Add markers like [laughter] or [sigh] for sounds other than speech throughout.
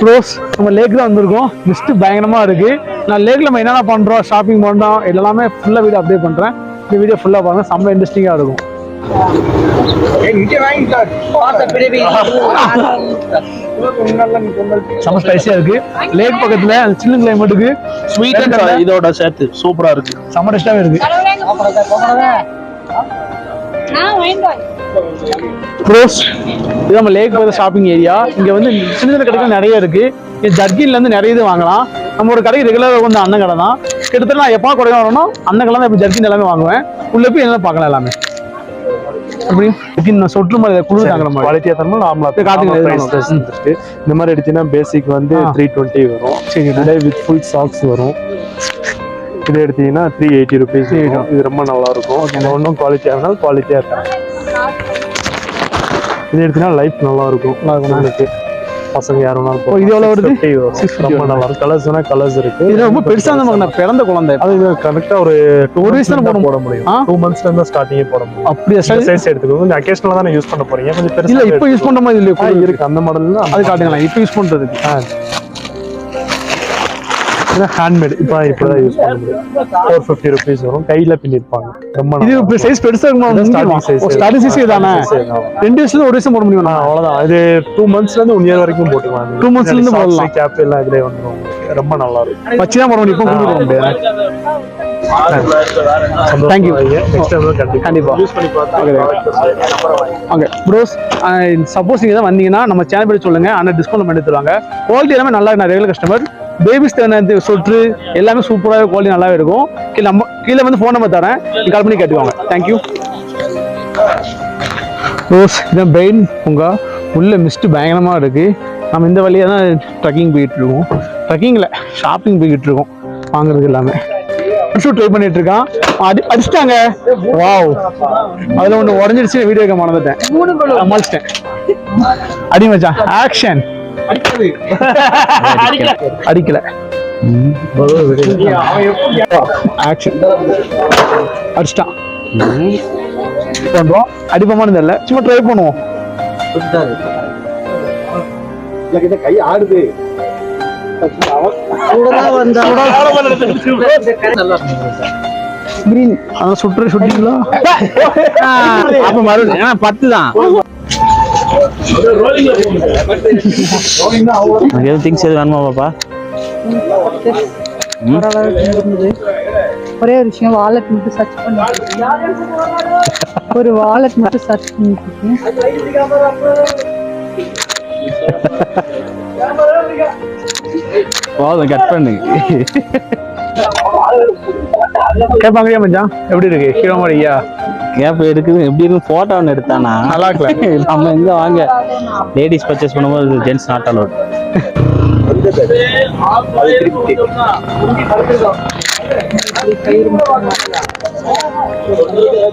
Close நம்ம லேக் தான் வந்திருக்கோம். மிஸ்ட் பயங்கரமா இருக்கு. நான் லேக்ல நம்ம என்னென்ன பண்றோம்? ஷாப்பிங் பண்றோம். எல்லாமே ஃபுல்லா வீடியோ அப்டேட் பண்றேன். இந்த வீடியோ ஃபுல்லா பாருங்க. செம்ம இன்ட்ரெஸ்டிங்கா இருக்கும். [laughs] செம்ம ஸ்பைசியா இருக்கு. லேக் பக்கத்துல சில்லு கிளைமேட்டுக்கு ஸ்வீட் அண்ட் இதோட சேர்த்து சூப்பரா இருக்கு. செம்ம டேஸ்டாவே இருக்கு. ப்ரோஸ் இது நம்ம லேக் பக்கத்துல ஷாப்பிங் ஏரியா இங்க வந்து சின்ன சின்ன கடைகள் நிறைய இருக்கு. இங்க ஜர்கின்ல இருந்து நிறைய இது வாங்கலாம். நம்ம ஒரு கடைக்கு ரெகுலராக வந்து அண்ணன் கடை தான். கிட்டத்தட்ட நான் எப்போ கொடையா வரணும் அண்ணன் கடை தான் இப்போ ஜர்கின் எல்லாமே வாங்குவேன். உள்ள போய் என்ன பார்க்கலாம் எல்லாமே. அப்படி ஜர்கின் நான் சொட்டு மாதிரி குளிர் தாங்குற மாதிரி. குவாலிட்டியா தரமா நார்மலா காட்டுங்க, இந்த மாதிரி எடுத்தீங்கன்னா பேசிக் வந்து. த்ரீ டுவெண்ட்டி வரும். சரி வித் ஃபுல் சாக்ஸ் வரும். இது எடுத்தீங்கன்னா த்ரீ எயிட்டி ருபீஸ் இது ரொம்ப நல்லா இருக்கும். ஒன்றும் குவாலிட்டியா இருந்தாலும் குவாலிட்டியா இருக்கும் இது எடுத்தீங்கன்னா லைஃப் நல்லா இருக்கும். உங்களுக்கு பசங்க யாரும் ஓ, இது எவ்வளவு வருது? 650 வரும். ரொம்ப நல்லா இருக்கும் கலர்ஸ் கலர்ஸ் இருக்கு. இது ரொம்ப பெருசா இருந்தா நான் பிறந்த குழந்தை. அது கரெக்டா ஒரு டூ வயசுல வயசுல போட போட முடியும்? டூ மந்த்ஸ்ல இருந்து ஸ்டார்டிங்கே போட முடியும். அப்படியா சைஸ் எடுத்துக்கோங்க. கொஞ்சம் அக்கேஷனலா தானே யூஸ் பண்ண போறீங்க. கொஞ்சம் பெருசா இல்ல இப்போ யூஸ் பண்ற மாதிரி குளிர் இருக்கு. அந்த மாடல் தான் அது காட்டுங்களேன் இப்போ யூஸ் பண்றதுக்கு. ஹேண்ட்மேட் இப்போ இப்படிதான் யூஸ் பண்ண முடியும் ஃபோர் ஃபிஃப்டி ருபீஸ் வரும். கையில பின்னிருப்பாங்க. ரொம்ப இது இப்போ சைஸ் பெருசா இருக்குமா? size. ஸ்டார்டிங் சைஸ் தானே. ரெண்டு வயசுல ஒரு வருஷம் போட முடியும்? ஆ, அவ்வளவுதான். இது டூ மந்த்ஸ்ல இருந்து ஒன் இயர் வரைக்கும் போட்டுக்கலாம் Two months ல இருந்து போடலாம். கேப் எல்லாம் வந்துரும். உங்களுக்கு. ரொம்ப நல்லா இருக்கும். வச்சு தான் போட முடியும் இப்போ கொண்டு போட முடியாது டைம் கண்டிப்பா. ஓகே ப்ரோஸ் சப்போஸ் நீங்க தான் வந்தீங்கன்னா நம்ம சேனல் படி சொல்லுங்க. ஆனால் டிஸ்கவுண்ட் பண்ணி தருவாங்க குவாலிட்டி எல்லாமே நல்லா நான் ரெகுலர் கஸ்டமர் பேபிஸ் தேவையான சொட்டு எல்லாமே சூப்பராக குவாலிட்டி நல்லாவே இருக்கும். கீழே நம்ம கீழே வந்து ஃபோன் நம்பர் தரேன். கால் பண்ணி கேட்டுக்கோங்க. தேங்க்யூ ரோஸ் இதான் பெயின் பூங்கா உள்ள மிஸ்ட் பயங்கரமாக இருக்கு. நம்ம இந்த வழியாக தான் ட்ரக்கிங் போயிட்டு இருக்கோம். ட்ரக்கிங்கில் ஷாப்பிங் போய்கிட்டு இருக்கோம். வாங்குறது எல்லாமே. ஷூட் ட்ரை பண்ணிட்டு இருக்கான். அடி அடிச்சிட்டாங்க. வாவ் அதுல ஒண்ணு உடஞ்சிருச்சு வீடியோ மறந்துட்டேன். சமாளிச்சிட்டேன் அடி மச்சான் ஆக்ஷன் அடிக்கல. அடிச்சிட்டான் பண்றோம். அடிப்போமான்னு தெரியல. சும்மா ட்ரை பண்ணுவோம். கை ஆடுது. சுற்று சுட்டிங்களா? அப்ப மறுபடியும் ஏன்னா பத்து தான் எதுவும் திங்ஸ் எதுவும் வேணுமா பாப்பா ஒரே ஒரு விஷயம் வாலெட் மட்டும் சர்ச் பண்ணிட்டு. ஒரு வாலெட் மட்டும் சர்ச் பண்ணிட்டு. போதும் கட் பண்ணு. கேட்பாங்கயா மச்சான்? எப்படி இருக்கு? ஹீரோ மாதிரியா கேப் எடுக்குது. எப்படி இருக்கு? போட்டோ ஒன்று எடுத்தானா? நல்லா இருக்குல்ல? [laughs] நம்ம எங்க வாங்க. லேடிஸ் பர்ச்சேஸ் பண்ணும்போது ஜென்ஸ் நாட் அலோட்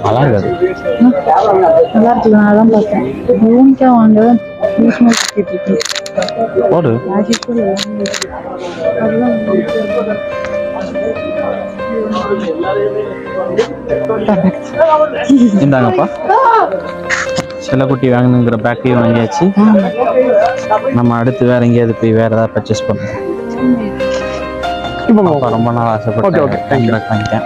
நல்லா இருக்காது நல்லா இருக்குது நான் தான் பார்த்தேன் யூனிக்கா வாங்க போடு. இந்தாங்கப்பா. செல்லக்குட்டி வாங்கணுங்கிற பேக்கையும் வாங்கியாச்சு. நம்ம அடுத்து வேற எங்கேயாவது போய் வேற ஏதாவது பர்ச்சேஸ் பண்ணுவோம் இப்போ ரொம்ப நாள் ஆசைப்பட்டு Okay, okay. Thank you. வாங்கிட்டேன்